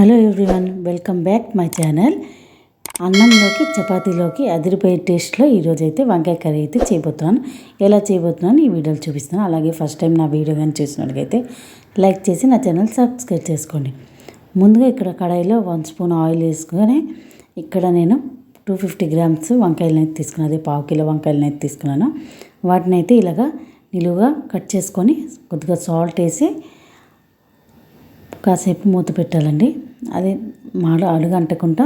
Hello everyone welcome back my channel అన్నంలోకి చపాతీలోకి అదిరిపోయే టేస్ట్లో ఈరోజు అయితే వంకాయ కర్రీ అయితే చేయబోతున్నాను. ఎలా చేయబోతున్నాను ఈ వీడియోలు చూపిస్తున్నాను. అలాగే ఫస్ట్ టైం నా వీడియో కానీ చూసినట్టుగైతే లైక్ చేసి నా ఛానల్ సబ్స్క్రైబ్ చేసుకోండి. ముందుగా ఇక్కడ కడాయిలో వన్ స్పూన్ ఆయిల్ వేసుకొని ఇక్కడ నేను టూ ఫిఫ్టీ గ్రామ్స్ వంకాయలను అయితే తీసుకున్నాను. అదే పావు కిలో వంకాయలను అయితే తీసుకున్నాను. వాటిని అయితే ఇలాగా నిలువుగా కట్ చేసుకొని కొద్దిగా సాల్ట్ వేసి కాసేపు మూత పెట్టాలండి. అది మాడ అడుగు అంటకుండా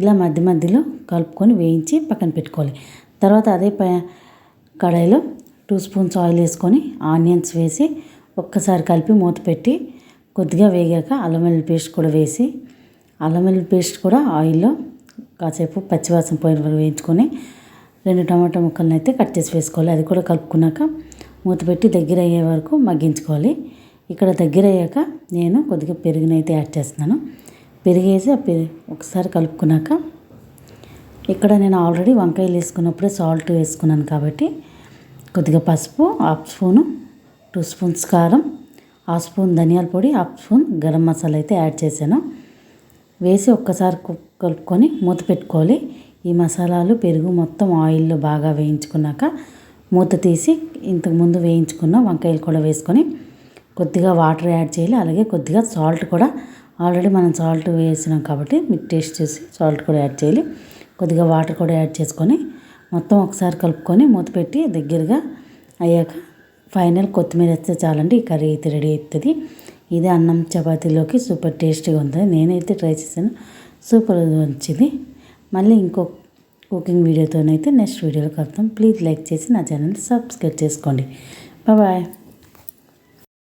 ఇలా మధ్య మధ్యలో కలుపుకొని వేయించి పక్కన పెట్టుకోవాలి. తర్వాత అదే ప కడాయిలో టూ స్పూన్స్ ఆయిల్ వేసుకొని ఆనియన్స్ వేసి ఒక్కసారి కలిపి మూత పెట్టి కొద్దిగా వేగాక అల్లం వెల్లుల్లి పేస్ట్ కూడా వేసి అల్లం వెల్లుల్లి పేస్ట్ కూడా ఆయిల్లో కాసేపు పచ్చివాసన పోయిన వరకు వేయించుకొని రెండు టమాటా ముక్కలను అయితే కట్ చేసి వేసుకోవాలి. అది కూడా కలుపుకున్నాక మూత పెట్టి దగ్గర అయ్యే వరకు మగ్గించుకోవాలి. ఇక్కడ దగ్గర అయ్యాక నేను కొద్దిగా పెరుగునైతే యాడ్ చేస్తున్నాను. పెరిగేసి ఆ పెరుగు ఒకసారి కలుపుకున్నాక ఇక్కడ నేను ఆల్రెడీ వంకాయలు వేసుకున్నప్పుడే సాల్ట్ వేసుకున్నాను కాబట్టి కొద్దిగా పసుపు హాఫ్ స్పూను టూ స్పూన్స్ కారం హాఫ్ స్పూన్ ధనియాల పొడి హాఫ్ స్పూన్ గరం మసాలా అయితే యాడ్ చేశాను. వేసి ఒక్కసారి కలుపుకొని మూత పెట్టుకోవాలి. ఈ మసాలాలు పెరుగు మొత్తం ఆయిల్లో బాగా వేయించుకున్నాక మూత తీసి ఇంతకుముందు వేయించుకున్న వంకాయలు కూడా వేసుకొని కొద్దిగా వాటర్ యాడ్ చేయాలి. అలాగే కొద్దిగా సాల్ట్ కూడా ఆల్రెడీ మనం సాల్ట్ వేసినాం కాబట్టి మీకు టేస్ట్ చేసి సాల్ట్ కూడా యాడ్ చేయాలి. కొద్దిగా వాటర్ కూడా యాడ్ చేసుకొని మొత్తం ఒకసారి కలుపుకొని మూత పెట్టి దగ్గరగా అయ్యాక ఫైనల్ కొత్తిమీర వేస్తే చాలండి. ఈ కర్రీ అయితే రెడీ అవుతుంది. ఇది అన్నం చపాతీలోకి సూపర్ టేస్టీగా ఉంటుంది నేనైతే ట్రై చేశాను. సూపర్ వచ్చింది. మళ్ళీ ఇంకో కుకింగ్ వీడియోతోనైతే నెక్స్ట్ వీడియోలో కలుద్దాం ప్లీజ్ లైక్ చేసి నా ఛానల్ సబ్స్క్రైబ్ చేసుకోండి. బాయ్.